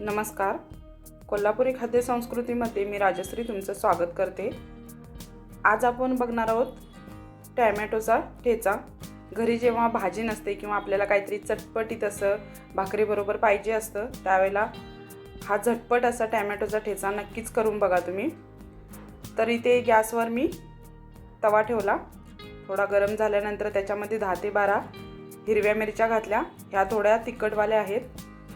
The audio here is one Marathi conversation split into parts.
नमस्कार. कोल्हापुरी खाद्य संस्कृतीमध्ये मी राजश्री तुमचं स्वागत करते. आज आपण बघणार आहोत टॅमॅटोचा ठेचा. घरी जेव्हा भाजी नसते किंवा आपल्याला काहीतरी चटपटीत असं भाकरीबरोबर पाहिजे असतं त्यावेळेला हा झटपट असा टॅमॅटोचा ठेचा नक्कीच करून बघा तुम्ही. तर इथे गॅसवर मी तवा ठेवला. थोडा गरम झाल्यानंतर त्याच्यामध्ये दहा ते बारा हिरव्या मिरच्या घातल्या. ह्या थोड्या तिखटवाल्या आहेत.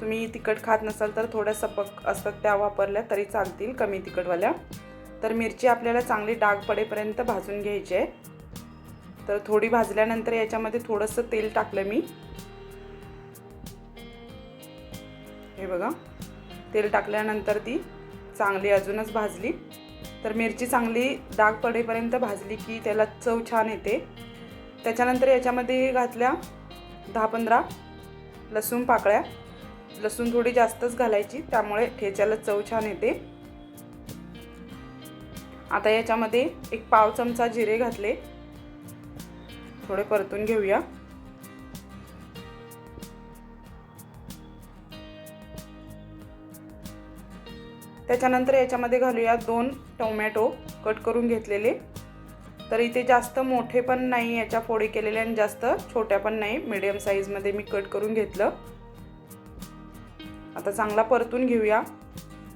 तुम्ही तिखट खात नसाल तर थोड्या सपक असतात त्या वापरल्या तरी चालतील कमी तिखटवाल्या. तर मिरची आपल्याला चांगली डाग पडेपर्यंत भाजून घ्यायची आहे. तर थोडी भाजल्यानंतर याच्यामध्ये थोडंसं तेल टाकलं मी. हे बघा तेल टाकल्यानंतर ती चांगली अजूनच भाजली. तर मिरची चांगली डाग पडेपर्यंत भाजली की त्याला चव छान येते. त्याच्यानंतर याच्यामध्ये घातल्या दहा पंधरा लसूण पाकळ्या. लसूण थोडी जास्तच घालायची त्यामुळे ठेच्याला चव छान येते. आता याच्यामध्ये एक पाव चमचा जिरे घातले. थोडे परतून घेऊया. त्याच्यानंतर याच्यामध्ये घालूया दोन टोमॅटो कट करून घेतलेले. तर इथे जास्त मोठे पण नाही याच्या फोडी केलेले आणि जास्त छोट्या पण नाही. मिडियम साईजमध्ये मी कट करून घेतलं. आता चांगला परतून घेऊया.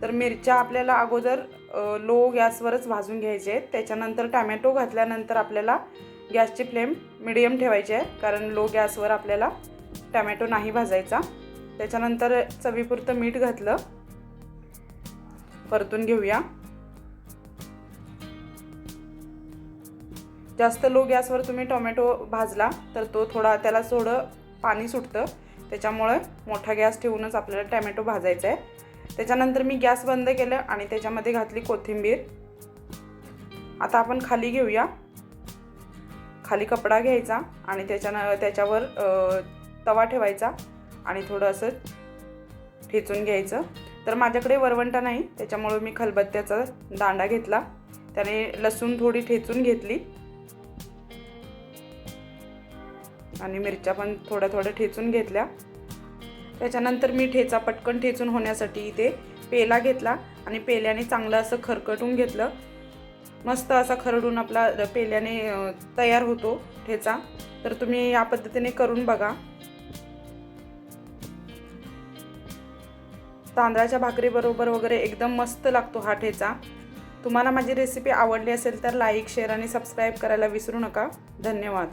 तर मिरच्या आपल्याला अगोदर लो गॅसवरच भाजून घ्यायचे आहेत. त्याच्यानंतर टॅमॅटो घातल्यानंतर आपल्याला गॅसची फ्लेम मिडियम ठेवायची आहे. कारण लो गॅसवर आपल्याला टॅमॅटो नाही भाजायचा. त्याच्यानंतर चवीपुरतं मीठ घातलं. परतून घेऊया. जास्त लो गॅसवर तुम्ही टोमॅटो भाजला तर तो थोडा त्याला थोडं पाणी सुटतं. त्याच्यामुळे मोठा गॅस ठेवूनच आपल्याला टॅमॅटो भाजायचा आहे. त्याच्यानंतर मी गॅस बंद केलं आणि त्याच्यामध्ये घातली कोथिंबीर. आता आपण खाली घेऊया. खाली कपडा घ्यायचा आणि त्याच्यानं त्याच्यावर तवा ठेवायचा आणि थोडं असं ठेचून घ्यायचं. तर माझ्याकडे वरवंटा नाही त्याच्यामुळे मी खलबत्त्याचा दांडा घेतला. त्याने लसूण थोडी ठेचून घेतली. आणि मिरच्या पण थोड्या थोड्या ठेचून घेतल्या. त्याच्यानंतर मी ठेचा पटकन ठेचून होण्यासाठी इथे पेला घेतला आणि पेल्याने चांगलं असं खरकटून घेतलं. मस्त असा खरडून आपला पेल्याने तयार होतो ठेचा. तर तुम्ही या पद्धतीने करून बघा. तांदळाच्या भाकरीबरोबर वगैरे एकदम मस्त लागतो हा ठेचा. तुम्हाला माझी रेसिपी आवडली असेल तर लाईक शेअर आणि सबस्क्राईब करायला विसरू नका. धन्यवाद.